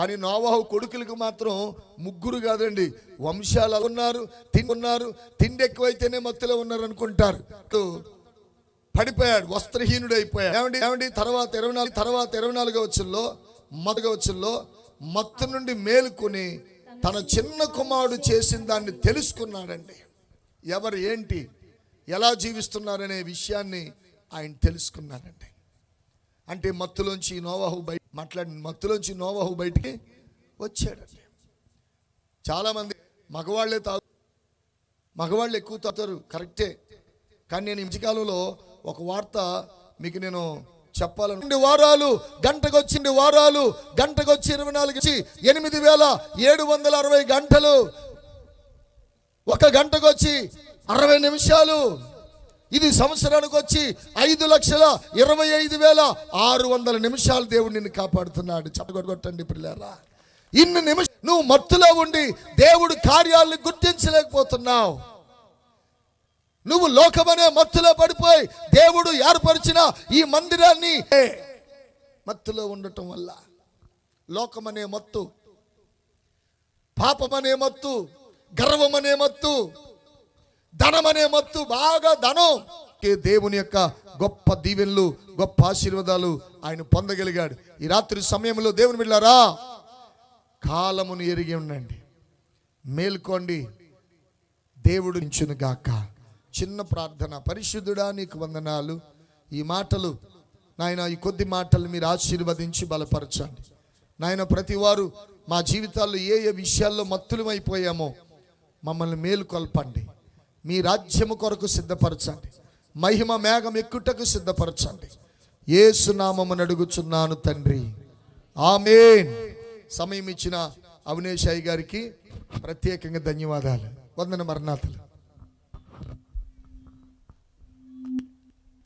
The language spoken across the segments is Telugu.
కానీ నోవాహు కొడుకులకు మాత్రం ముగ్గురు కాదండి. వంశాలు ఉన్నారు తిండి ఉన్నారు తిండి ఎక్కువైతేనే మత్తులో ఉన్నారు అనుకుంటారు. పడిపోయాడు వస్త్రహీనుడు అయిపోయాడు ఏమండి ఏమండి? తర్వాత ఇరవై నాలుగు తర్వాత ఇరవై నాలుగో వచ్చుల్లో మొదటి వచ్చుల్లో మత్తు నుండి మేలుకొని తన చిన్న కుమారుడు చేసిన దాన్ని తెలుసుకున్నాడండి. ఎవరు ఏంటి ఎలా జీవిస్తున్నారనే విషయాన్ని ఆయన తెలుసుకున్నాడండి అంటే మత్తులోంచి నోవాహు బయట మాట్లాడి మత్తులోంచి నోవాహు బయటికి వచ్చాడండి. చాలామంది మగవాళ్ళే తాగు మగవాళ్ళు ఎక్కువ తాగుతారు కరెక్టే. కానీ నేను ఈ ఒక వార్త మీకు నేను చెప్పాలను వారాలు గంటకు వారాలు గంటకొచ్చి ఇరవై నాలుగు ఎనిమిది వేల ఏడు వందల అరవై గంటలు. ఒక గంటకొచ్చి అరవై నిమిషాలు. ఇది సంవత్సరానికి వచ్చి ఐదు లక్షల ఇరవై ఐదు వేల ఆరు వందల నిమిషాలు దేవుడు నిన్ను కాపాడుతున్నాడు. చెప్పగొట్టండి పిల్లరా. ఇన్ని నిమిషం నువ్వు మత్తులో ఉండి దేవుడు కార్యాలను గుర్తించలేకపోతున్నావు. నువ్వు లోకమనే మత్తులో పడిపోయి దేవుడు ఏర్పరిచిన ఈ మందిరాన్ని మత్తులో ఉండటం వల్ల లోకమనే మత్తు పాపమనే మత్తు గర్వమనే మత్తు ధనమనే మత్తు బాగా ధనం. ఏ దేవుని యొక్క గొప్ప దీవెనలు గొప్ప ఆశీర్వాదాలు ఆయన పొందగలిగాడు. ఈ రాత్రి సమయంలో దేవుని వెళ్ళారా కాలమును ఎరిగి ఉండండి. మేల్కోండి. దేవుడు ఇచ్చును గాక. చిన్న ప్రార్థన. పరిశుద్ధుడా నీకు వందనాలు. ఈ మాటలు నాయన ఈ కొద్ది మాటలు మీరు ఆశీర్వదించి బలపరచండి. నాయన ప్రతివారు మా జీవితాల్లో ఏ ఏ విషయాల్లో మత్తులమైపోయామో మమ్మల్ని మేలుకొల్పండి. మీ రాజ్యము కొరకు సిద్ధపరచండి. మహిమ మేఘం ఎక్కుటకు సిద్ధపరచండి. ఏసునామమును అడుగుచున్నాను తండ్రి. ఆమెన్. సమయం ఇచ్చిన అవినేష్ అయ్య గారికి ప్రత్యేకంగా ధన్యవాదాలు. వందన మరణాథులు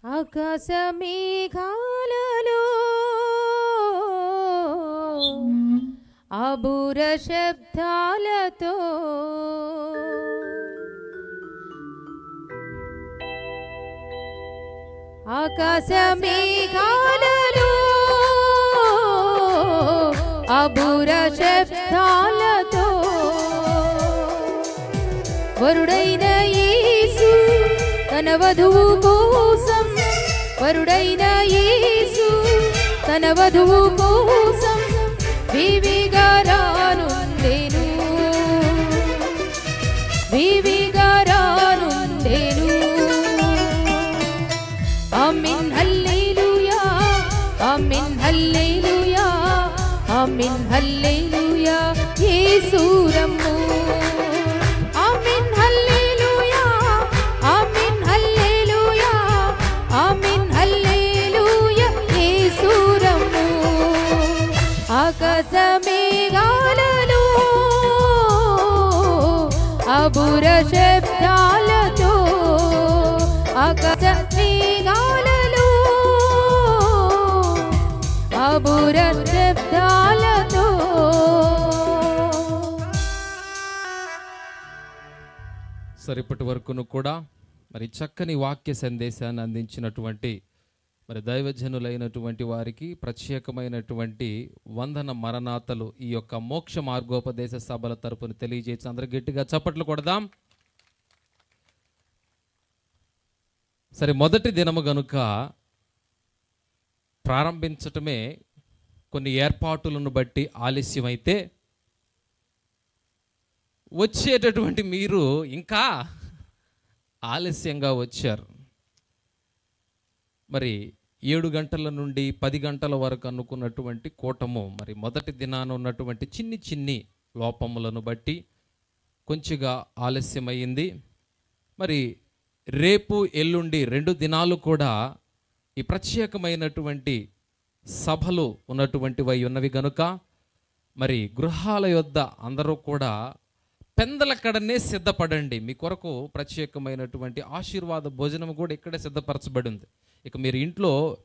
ఆకాశ మేఘాలలో అబుర శబ్దాలతో ఆకాశ మేఘాలలో అబుర శబ్దాలతో. వరుడైన యేసు తన వధువు కోసం. వరుడైన యేసు తన వధువు కోసం. వివిగా రానుండెను హల్లెలూయా యేసు రమ్ము. Hallelujah amen hallelujah amen hallelujah యేసు రమ్ము. ఆకాశ అబుర శబ్దాలతో ఆకాశ మేఘాలలో అబుర శబ్దాలతో సరే ఇప్పటి వరకును కూడా మరి చక్కని వాక్య సందేశాన్ని అందించినటువంటి మరి దైవజనులైనటువంటి వారికి ప్రత్యేకమైనటువంటి వందన మరణాతలు ఈ యొక్క మోక్ష మార్గోపదేశ సభల తరపున తెలియజేసి అందరు గట్టిగా చప్పట్లు కొడదాం. సరే మొదటి దినము గనుక ప్రారంభించటమే కొన్ని ఏర్పాటులను బట్టి ఆలస్యమైతే వచ్చేటటువంటి మీరు ఇంకా ఆలస్యంగా వచ్చారు. మరి ఏడు గంటల నుండి పది గంటల వరకు అనుకున్నటువంటి కూటము మరి మొదటి దినాన ఉన్నటువంటి చిన్ని చిన్ని లోపములను బట్టి కొంచెంగా ఆలస్యమైంది. మరి రేపు ఎల్లుండి రెండు దినాలు కూడా ఈ ప్రత్యేకమైనటువంటి సభలు ఉన్నటువంటివై ఉన్నవి గనుక మరి గృహాల యొద్ద అందరూ కూడా పెందలక్కడనే సిద్ధపడండి. మీ కొరకు ప్రత్యేకమైనటువంటి ఆశీర్వాద భోజనం కూడా ఇక్కడే సిద్ధపరచబడి ఉంది. ఇక మీరు ఇంట్లో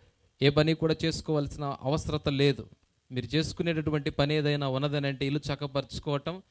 ఏ పని కూడా చేసుకోవాల్సిన అవసరత లేదు. మీరు చేసుకునేటటువంటి పని ఏదైనా ఉన్నదనంటే ఇల్లు చక్కపరుచుకోవటం